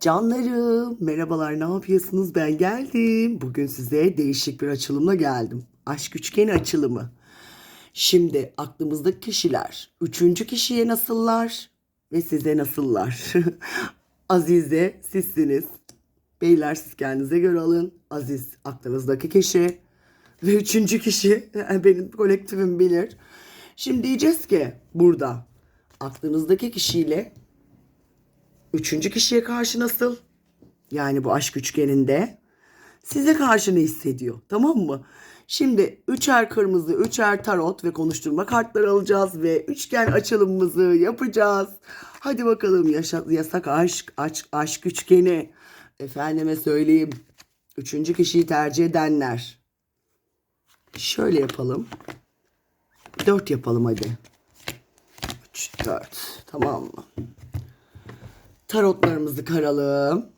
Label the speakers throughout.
Speaker 1: Canlarım, merhabalar, ne yapıyorsunuz? Ben geldim. Bugün size değişik bir açılımla geldim. Aşk üçgeni açılımı. Şimdi aklımızdaki kişiler, üçüncü kişiye nasıllar ve size nasıllar? Azize sizsiniz. Beyler siz kendinize göre alın. Aziz aklınızdaki kişi. Ve üçüncü kişi benim kolektifim bilir. Şimdi diyeceğiz ki burada aklınızdaki kişiyle Üçüncü kişiye karşı nasıl? Yani bu aşk üçgeninde size karşı ne hissediyor? Tamam mı? Şimdi üçer kırmızı, üçer tarot ve konuşturma kartları alacağız ve üçgen açılımımızı yapacağız. Hadi bakalım yaşa, yasak aşk, aşk, aşk üçgeni. Efendime söyleyeyim. Üçüncü kişiyi tercih edenler. Şöyle yapalım. Dört yapalım hadi. Üç, dört. Tamam mı? Tarotlarımızı karalım.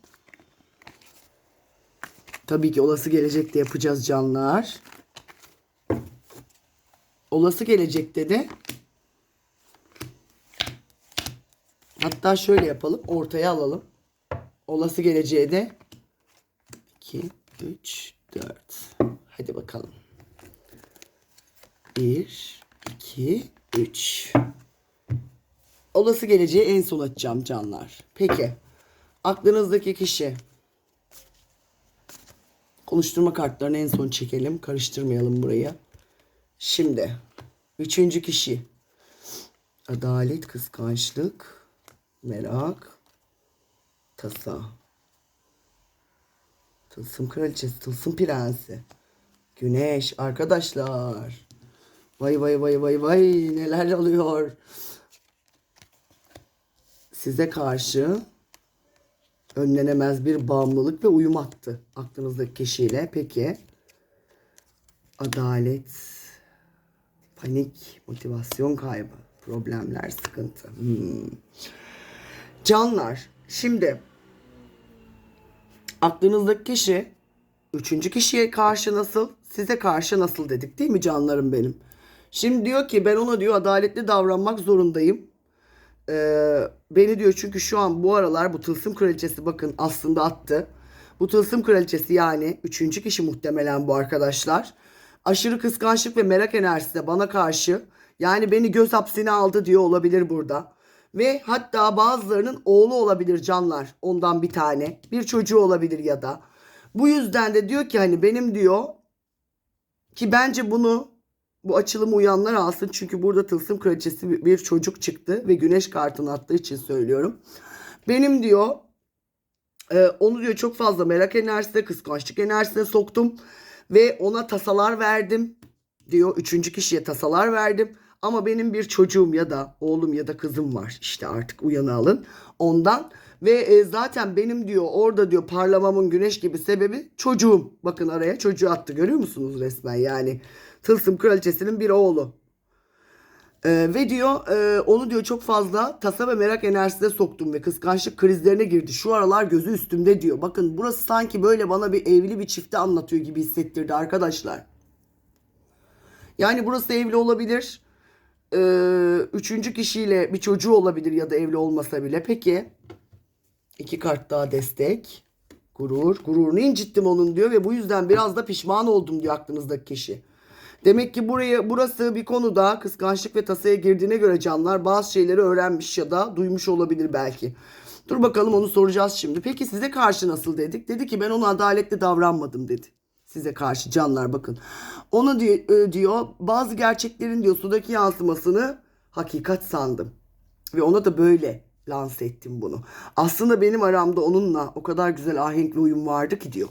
Speaker 1: Tabii ki olası gelecekte yapacağız canlar. Olası gelecekte de hatta şöyle yapalım. Ortaya alalım. Olası geleceğe de 2, 3, 4. Hadi bakalım. 1, 2, 3. Olası geleceği en son açacağım canlar. Peki. Aklınızdaki kişi. Konuşturma kartlarını en son çekelim. Karıştırmayalım burayı. Şimdi. Üçüncü kişi. Adalet, kıskançlık, merak, tasa. Tılsım kraliçesi, tılsım prensi. Güneş arkadaşlar. Vay vay vay vay vay neler oluyor size karşı önlenemez bir bağımlılık ve uyum attı aklınızdaki kişiyle. Peki adalet, panik, motivasyon kaybı, problemler, sıkıntı. Hmm. Canlar, şimdi aklınızdaki kişi üçüncü kişiye karşı nasıl, size karşı nasıl dedik değil mi canlarım benim? Şimdi diyor ki ben ona diyor adaletli davranmak zorundayım. Ee, beni diyor çünkü şu an bu aralar bu tılsım kraliçesi bakın aslında attı. Bu tılsım kraliçesi yani üçüncü kişi muhtemelen bu arkadaşlar. Aşırı kıskançlık ve merak enerjisi de bana karşı. Yani beni göz hapsine aldı diyor olabilir burada. Ve hatta bazılarının oğlu olabilir canlar ondan bir tane. Bir çocuğu olabilir ya da. Bu yüzden de diyor ki hani benim diyor ki bence bunu bu açılımı uyanlar alsın. Çünkü burada tılsım kraliçesi bir çocuk çıktı ve güneş kartını attığı için söylüyorum. Benim diyor e, onu diyor çok fazla merak enerjisine, kıskançlık enerjisine soktum. Ve ona tasalar verdim diyor. Üçüncü kişiye tasalar verdim. Ama benim bir çocuğum ya da oğlum ya da kızım var. İşte artık uyanı alın. Ondan ve e, zaten benim diyor orada diyor parlamamın güneş gibi sebebi çocuğum. Bakın araya çocuğu attı görüyor musunuz resmen yani. Tılsım kraliçesinin bir oğlu. Ee, ve diyor e, onu diyor çok fazla tasa ve merak enerjisine soktum ve kıskançlık krizlerine girdi. Şu aralar gözü üstümde diyor. Bakın burası sanki böyle bana bir evli bir çifte anlatıyor gibi hissettirdi arkadaşlar. Yani burası evli olabilir. Ee, üçüncü kişiyle bir çocuğu olabilir ya da evli olmasa bile. Peki iki kart daha destek. Gurur. Gururunu incittim onun diyor ve bu yüzden biraz da pişman oldum diyor aklınızdaki kişi. Demek ki buraya burası bir konuda kıskançlık ve tasaya girdiğine göre canlar bazı şeyleri öğrenmiş ya da duymuş olabilir belki. Dur bakalım onu soracağız şimdi. Peki size karşı nasıl dedik? Dedi ki ben ona adaletli davranmadım dedi. Size karşı canlar bakın. Ona diyor, e, diyor bazı gerçeklerin diyor sudaki yansımasını hakikat sandım. Ve ona da böyle lanse ettim bunu. Aslında benim aramda onunla o kadar güzel ahenk ve uyum vardı ki diyor.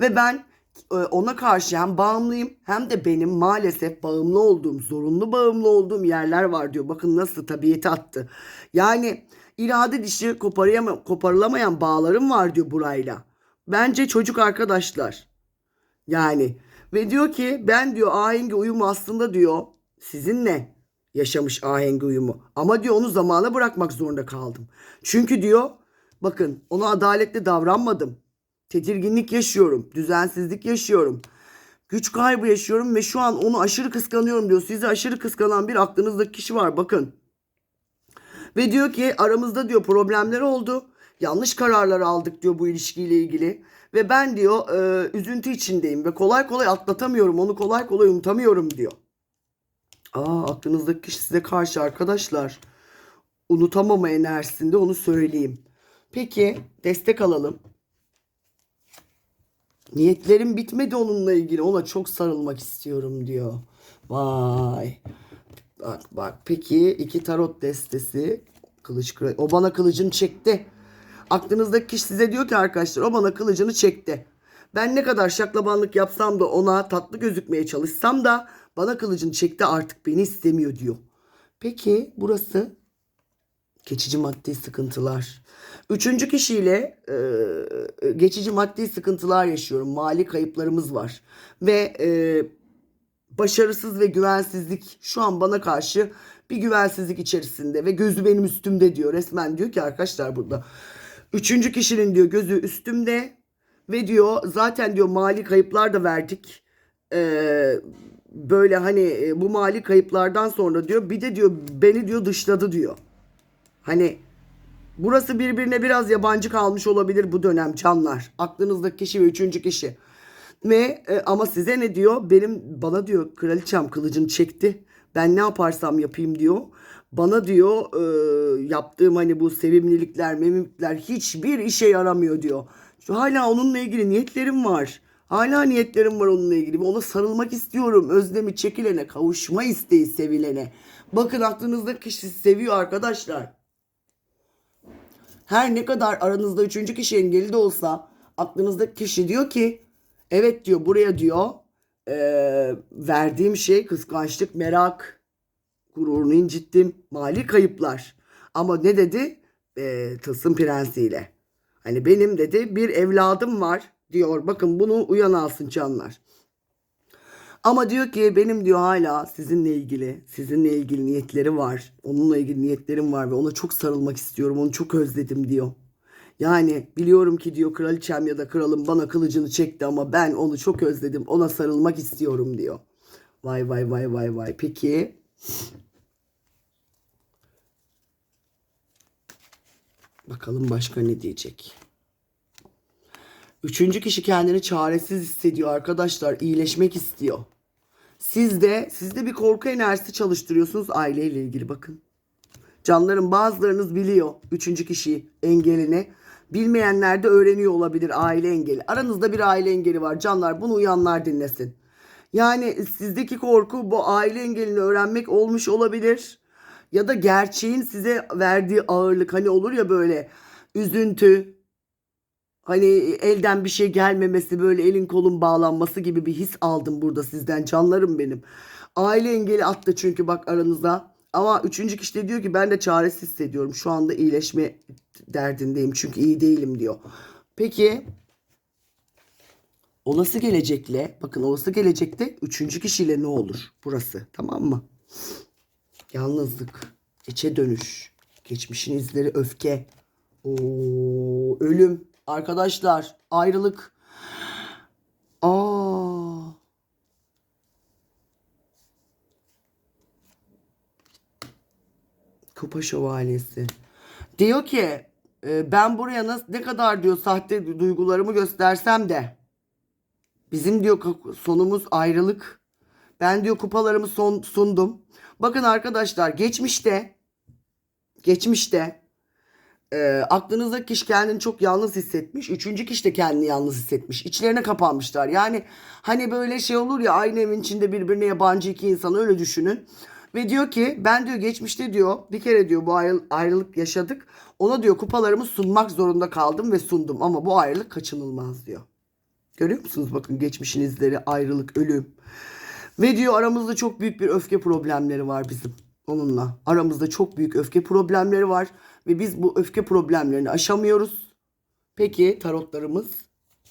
Speaker 1: Ve ben ona karşı hem bağımlıyım hem de benim maalesef bağımlı olduğum, zorunlu bağımlı olduğum yerler var diyor. Bakın nasıl tabiiyeti attı. Yani irade dişi koparayama, koparılamayan bağlarım var diyor burayla. Bence çocuk arkadaşlar. Yani ve diyor ki ben diyor ahengi uyumu aslında diyor sizinle yaşamış ahengi uyumu. Ama diyor onu zamana bırakmak zorunda kaldım. Çünkü diyor bakın ona adaletli davranmadım. Tedirginlik yaşıyorum. Düzensizlik yaşıyorum. Güç kaybı yaşıyorum ve şu an onu aşırı kıskanıyorum diyor. Sizi aşırı kıskanan bir aklınızdaki kişi var bakın. Ve diyor ki aramızda diyor problemler oldu. Yanlış kararlar aldık diyor bu ilişkiyle ilgili. Ve ben diyor e, üzüntü içindeyim ve kolay kolay atlatamıyorum. Onu kolay kolay unutamıyorum diyor. Aa aklınızdaki kişi size karşı arkadaşlar. Unutamama enerjisinde onu söyleyeyim. Peki destek alalım. Niyetlerim bitmedi onunla ilgili. Ona çok sarılmak istiyorum diyor. Vay. Bak bak. Peki iki tarot destesi. Kılıç O bana kılıcını çekti. Aklınızdaki kişi size diyor ki arkadaşlar o bana kılıcını çekti. Ben ne kadar şaklabanlık yapsam da ona tatlı gözükmeye çalışsam da bana kılıcını çekti artık beni istemiyor diyor. Peki burası geçici maddi sıkıntılar. Üçüncü kişiyle e, geçici maddi sıkıntılar yaşıyorum. Mali kayıplarımız var. Ve e, başarısız ve güvensizlik şu an bana karşı bir güvensizlik içerisinde ve gözü benim üstümde diyor. Resmen diyor ki arkadaşlar burada. Üçüncü kişinin diyor gözü üstümde ve diyor zaten diyor mali kayıplar da verdik. Ee, böyle hani bu mali kayıplardan sonra diyor bir de diyor beni diyor dışladı diyor. Hani burası birbirine biraz yabancı kalmış olabilir bu dönem canlar. Aklınızdaki kişi ve üçüncü kişi. Ve e, ama size ne diyor? Benim bana diyor kraliçem kılıcını çekti. Ben ne yaparsam yapayım diyor. Bana diyor e, yaptığım hani bu sevimlilikler, memimlikler hiçbir işe yaramıyor diyor. Şu hala onunla ilgili niyetlerim var. Hala niyetlerim var onunla ilgili. Ona sarılmak istiyorum. Özlemi çekilene, kavuşma isteği sevilene. Bakın aklınızdaki kişi seviyor arkadaşlar. Her ne kadar aranızda üçüncü kişi engeli de olsa aklınızdaki kişi diyor ki evet diyor buraya diyor eee, verdiğim şey kıskançlık, merak, gururunu incittim, mali kayıplar. Ama ne dedi? Eee tılsım prensiyle. Hani benim dedi bir evladım var diyor. Bakın bunu uyan alsın canlar. Ama diyor ki benim diyor hala sizinle ilgili, sizinle ilgili niyetleri var. Onunla ilgili niyetlerim var ve ona çok sarılmak istiyorum. Onu çok özledim diyor. Yani biliyorum ki diyor kraliçem ya da kralım bana kılıcını çekti ama ben onu çok özledim. Ona sarılmak istiyorum diyor. Vay vay vay vay vay. Peki bakalım başka ne diyecek? Üçüncü kişi kendini çaresiz hissediyor arkadaşlar. iyileşmek istiyor. Siz de, siz de bir korku enerjisi çalıştırıyorsunuz aileyle ilgili bakın. Canların bazılarınız biliyor üçüncü kişiyi engelini. Bilmeyenler de öğreniyor olabilir aile engeli. Aranızda bir aile engeli var canlar bunu uyanlar dinlesin. Yani sizdeki korku bu aile engelini öğrenmek olmuş olabilir. Ya da gerçeğin size verdiği ağırlık hani olur ya böyle üzüntü, Hani elden bir şey gelmemesi böyle elin kolun bağlanması gibi bir his aldım burada sizden canlarım benim. Aile engeli attı çünkü bak aranıza. Ama üçüncü kişi de diyor ki ben de çaresiz hissediyorum. Şu anda iyileşme derdindeyim çünkü iyi değilim diyor. Peki olası gelecekle bakın olası gelecekte üçüncü kişiyle ne olur burası tamam mı? Yalnızlık, içe dönüş, geçmişin izleri, öfke, Oo, ölüm. Arkadaşlar ayrılık. Aa. Kupa şövalyesi. Diyor ki e, ben buraya nasıl ne kadar diyor sahte duygularımı göstersem de bizim diyor sonumuz ayrılık. Ben diyor kupalarımı son, sundum. Bakın arkadaşlar geçmişte geçmişte e, aklınızdaki kişi kendini çok yalnız hissetmiş. Üçüncü kişi de kendini yalnız hissetmiş. İçlerine kapanmışlar. Yani hani böyle şey olur ya aynı evin içinde birbirine yabancı iki insan öyle düşünün. Ve diyor ki ben diyor geçmişte diyor bir kere diyor bu ayrı- ayrılık yaşadık. Ona diyor kupalarımı sunmak zorunda kaldım ve sundum. Ama bu ayrılık kaçınılmaz diyor. Görüyor musunuz bakın geçmişin izleri ayrılık ölüm. Ve diyor aramızda çok büyük bir öfke problemleri var bizim onunla. Aramızda çok büyük öfke problemleri var ve biz bu öfke problemlerini aşamıyoruz. Peki tarotlarımız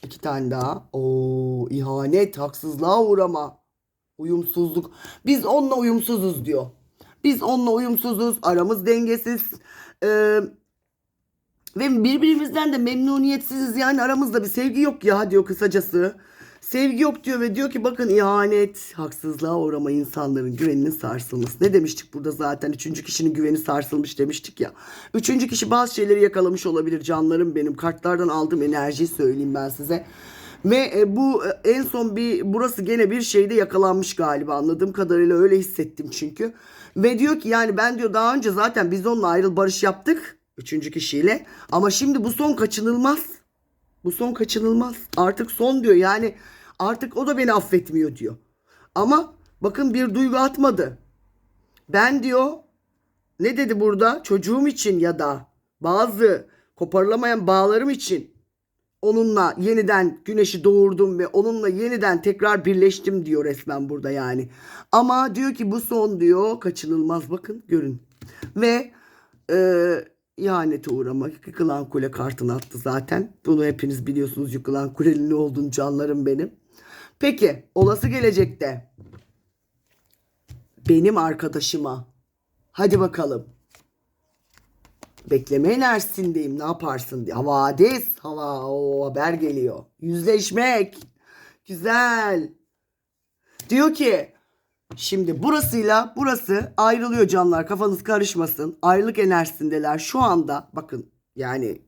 Speaker 1: iki tane daha. Oo ihanet, haksızlığa uğrama, uyumsuzluk. Biz onunla uyumsuzuz diyor. Biz onunla uyumsuzuz, aramız dengesiz. Ee, ve birbirimizden de memnuniyetsiziz yani aramızda bir sevgi yok ya diyor kısacası. Sevgi yok diyor ve diyor ki bakın ihanet, haksızlığa uğrama insanların güveninin sarsılması. Ne demiştik burada zaten? Üçüncü kişinin güveni sarsılmış demiştik ya. Üçüncü kişi bazı şeyleri yakalamış olabilir canlarım benim. Kartlardan aldığım enerjiyi söyleyeyim ben size. Ve e, bu e, en son bir burası gene bir şeyde yakalanmış galiba anladığım kadarıyla öyle hissettim çünkü. Ve diyor ki yani ben diyor daha önce zaten biz onunla ayrıl barış yaptık. Üçüncü kişiyle. Ama şimdi bu son kaçınılmaz. Bu son kaçınılmaz. Artık son diyor. Yani artık o da beni affetmiyor diyor. Ama bakın bir duygu atmadı. Ben diyor ne dedi burada? Çocuğum için ya da bazı koparılamayan bağlarım için onunla yeniden güneşi doğurdum ve onunla yeniden tekrar birleştim diyor resmen burada yani. Ama diyor ki bu son diyor kaçınılmaz bakın görün. Ve e, ihanete uğramak yıkılan kule kartını attı zaten. Bunu hepiniz biliyorsunuz yıkılan kulenin ne olduğunu canlarım benim. Peki olası gelecekte benim arkadaşıma hadi bakalım bekleme enerjisindeyim ne yaparsın diye. Havadis hava o haber geliyor. Yüzleşmek güzel. Diyor ki şimdi burasıyla burası ayrılıyor canlar kafanız karışmasın. Ayrılık enerjisindeler şu anda bakın yani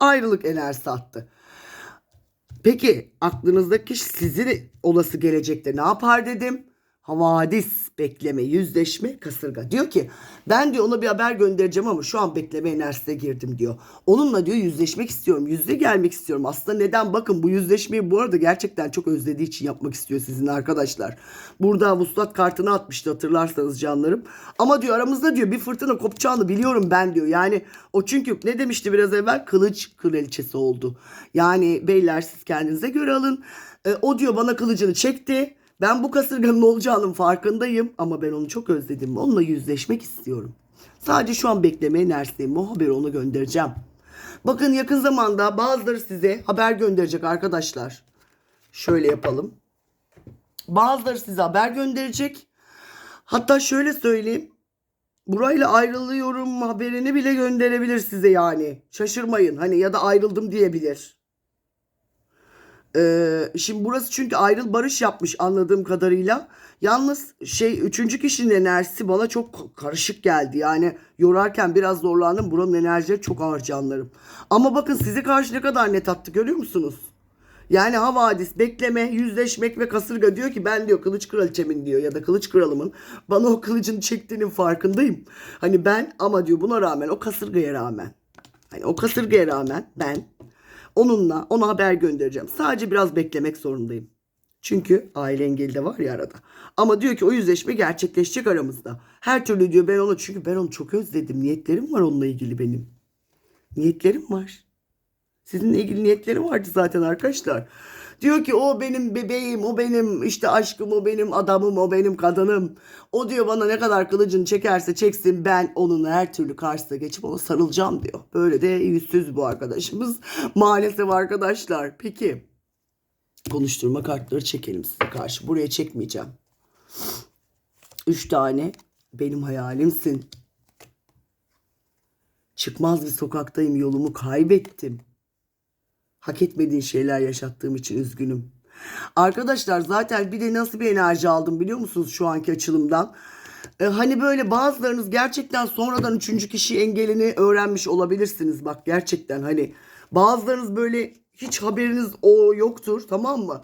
Speaker 1: ayrılık enerjisi attı. Peki aklınızdaki sizin olası gelecekte ne yapar dedim. Havadis, bekleme, yüzleşme, kasırga. Diyor ki ben diyor ona bir haber göndereceğim ama şu an bekleme enerjisine girdim diyor. Onunla diyor yüzleşmek istiyorum. Yüzde gelmek istiyorum. Aslında neden? Bakın bu yüzleşmeyi bu arada gerçekten çok özlediği için yapmak istiyor sizin arkadaşlar. Burada vuslat kartını atmıştı hatırlarsanız canlarım. Ama diyor aramızda diyor bir fırtına kopacağını biliyorum ben diyor. Yani o çünkü ne demişti biraz evvel? Kılıç kraliçesi oldu. Yani beyler siz kendinize göre alın. E, o diyor bana kılıcını çekti. Ben bu kasırganın olacağının farkındayım ama ben onu çok özledim. Onunla yüzleşmek istiyorum. Sadece şu an bekleme enerjisiyim. O haberi ona göndereceğim. Bakın yakın zamanda bazıları size haber gönderecek arkadaşlar. Şöyle yapalım. Bazıları size haber gönderecek. Hatta şöyle söyleyeyim. Burayla ayrılıyorum haberini bile gönderebilir size yani. Şaşırmayın. Hani ya da ayrıldım diyebilir. Ee, şimdi burası çünkü ayrıl barış yapmış anladığım kadarıyla. Yalnız şey üçüncü kişinin enerjisi bana çok karışık geldi. Yani yorarken biraz zorlandım. Buranın enerjileri çok ağır canlarım. Ama bakın size karşı ne kadar net attı görüyor musunuz? Yani havadis, bekleme, yüzleşmek ve kasırga diyor ki ben diyor kılıç kraliçemin diyor ya da kılıç kralımın bana o kılıcını çektiğinin farkındayım. Hani ben ama diyor buna rağmen o kasırgaya rağmen hani o kasırgaya rağmen ben Onunla ona haber göndereceğim. Sadece biraz beklemek zorundayım. Çünkü aile engeli de var ya arada. Ama diyor ki o yüzleşme gerçekleşecek aramızda. Her türlü diyor ben onu çünkü ben onu çok özledim. Niyetlerim var onunla ilgili benim. Niyetlerim var. Sizinle ilgili niyetlerim vardı zaten arkadaşlar. Diyor ki o benim bebeğim, o benim işte aşkım, o benim adamım, o benim kadınım. O diyor bana ne kadar kılıcını çekerse çeksin ben onun her türlü karşısına geçip ona sarılacağım diyor. Böyle de yüzsüz bu arkadaşımız. Maalesef arkadaşlar. Peki konuşturma kartları çekelim size karşı. Buraya çekmeyeceğim. Üç tane benim hayalimsin. Çıkmaz bir sokaktayım yolumu kaybettim. Hak etmediğin şeyler yaşattığım için üzgünüm. Arkadaşlar zaten bir de nasıl bir enerji aldım biliyor musunuz şu anki açılımdan? Ee, hani böyle bazılarınız gerçekten sonradan üçüncü kişi engelini öğrenmiş olabilirsiniz. Bak gerçekten hani bazılarınız böyle hiç haberiniz o yoktur tamam mı?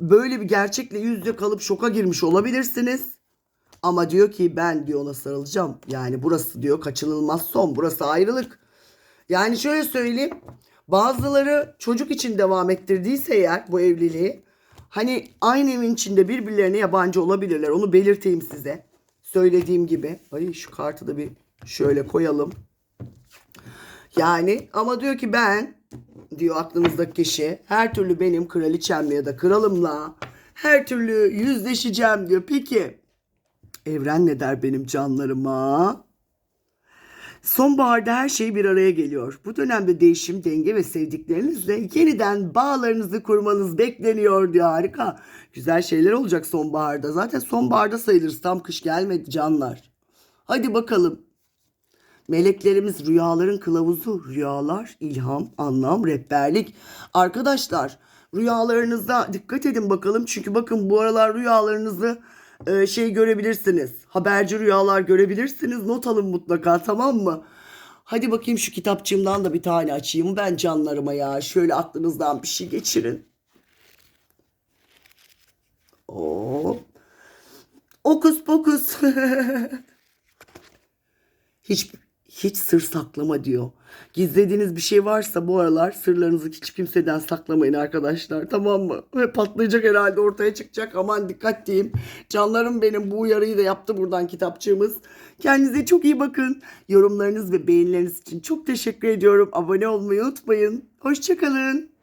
Speaker 1: Böyle bir gerçekle yüzde kalıp şoka girmiş olabilirsiniz. Ama diyor ki ben diyor ona sarılacağım. Yani burası diyor kaçınılmaz son. Burası ayrılık. Yani şöyle söyleyeyim. Bazıları çocuk için devam ettirdiyse eğer bu evliliği hani aynı evin içinde birbirlerine yabancı olabilirler. Onu belirteyim size. Söylediğim gibi. Ay şu kartı da bir şöyle koyalım. Yani ama diyor ki ben diyor aklınızdaki kişi her türlü benim kraliçemle ya da kralımla her türlü yüzleşeceğim diyor. Peki evren ne der benim canlarıma? Sonbaharda her şey bir araya geliyor. Bu dönemde değişim, denge ve sevdiklerinizle yeniden bağlarınızı kurmanız bekleniyor diyor. Harika. Güzel şeyler olacak sonbaharda. Zaten sonbaharda sayılırız. Tam kış gelmedi canlar. Hadi bakalım. Meleklerimiz rüyaların kılavuzu. Rüyalar, ilham, anlam, rehberlik. Arkadaşlar Rüyalarınızda dikkat edin bakalım. Çünkü bakın bu aralar rüyalarınızı e, şey görebilirsiniz. Haberci rüyalar görebilirsiniz. Not alın mutlaka tamam mı? Hadi bakayım şu kitapçığımdan da bir tane açayım ben canlarıma ya. Şöyle aklınızdan bir şey geçirin. Hop. Okus pokus. hiç hiç sır saklama diyor. Gizlediğiniz bir şey varsa bu aralar sırlarınızı hiç kimseden saklamayın arkadaşlar. Tamam mı? Ve patlayacak herhalde ortaya çıkacak. Aman dikkat diyeyim. Canlarım benim bu uyarıyı da yaptı buradan kitapçığımız. Kendinize çok iyi bakın. Yorumlarınız ve beğenileriniz için çok teşekkür ediyorum. Abone olmayı unutmayın. Hoşçakalın.